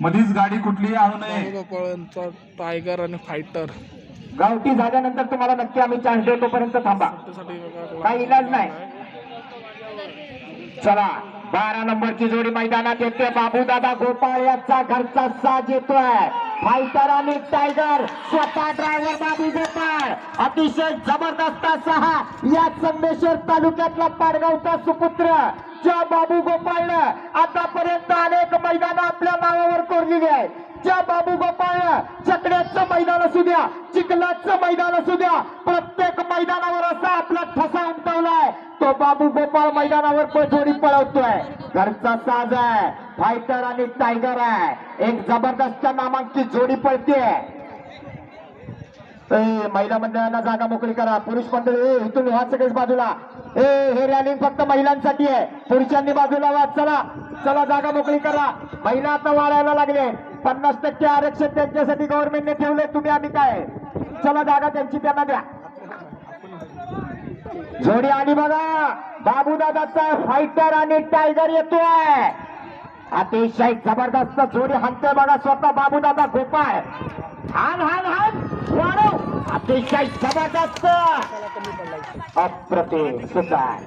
मधीच गाडी कुठलीही आणू नये. गोपाळांचा टायगर आणि फायटर गावठी झाल्यानंतर तुम्हाला नक्की आम्ही चान्स देऊ तोपर्यंत थांबा. त्यासाठी काही इलाज नाही. चला बारा नंबरची जोडी मैदानात येते. बाबूदादा गोपाळ यांचा घरचा साज येतोय. फायटर आणि टायगर स्वतः ड्रायव्हर बाबू गोपाळ. अतिशय जबरदस्त असा हा या संगमेश्वर तालुक्यातला पाडगावचा सुपुत्र. ज्या बाबू गोपाळनं आतापर्यंत अनेक मैदानं आपल्या नावावर कोरलेली आहे ज्या बाबू गोपाळनं चकड्याचं मैदान असू द्या चिखलाचं मैदान असू द्या प्रत्येक मैदानावर असा आपला ठसा उमटवलाय. तो बाबू गोपाळ मैदानावर प- जोडी पळवतोय. घरचा साज आहे फायटर आणि टायगर आहे. एक जबरदस्त नामांकित जोडी पळते महिला मंडळांना जागा मोकळी करा. पुरुष मंडळी ए, इथून व्हा सगळेच बाजूला. ए हे रॅलिंग फक्त महिलांसाठी आहे. पुरुषांनी बाजूला वा चला. चला जागा मोकळी करा. महिला आता वाढायला लागले. पन्नास टक्के आरक्षण त्यांच्यासाठी गव्हर्नमेंटने ठेवले तुम्ही आम्ही काय? चला जागा त्यांची त्यांना द्या. जोडी आली बघा. बाबूदादाचा फायटर आणि टायगर येतोय अतिशय जबरदस्त जोडी. हाणतोय बघा स्वतः बाबूदादा गोपाळ हान हान हान वाढव. अतिशय जबरदस्त अप्रतिम सुतार.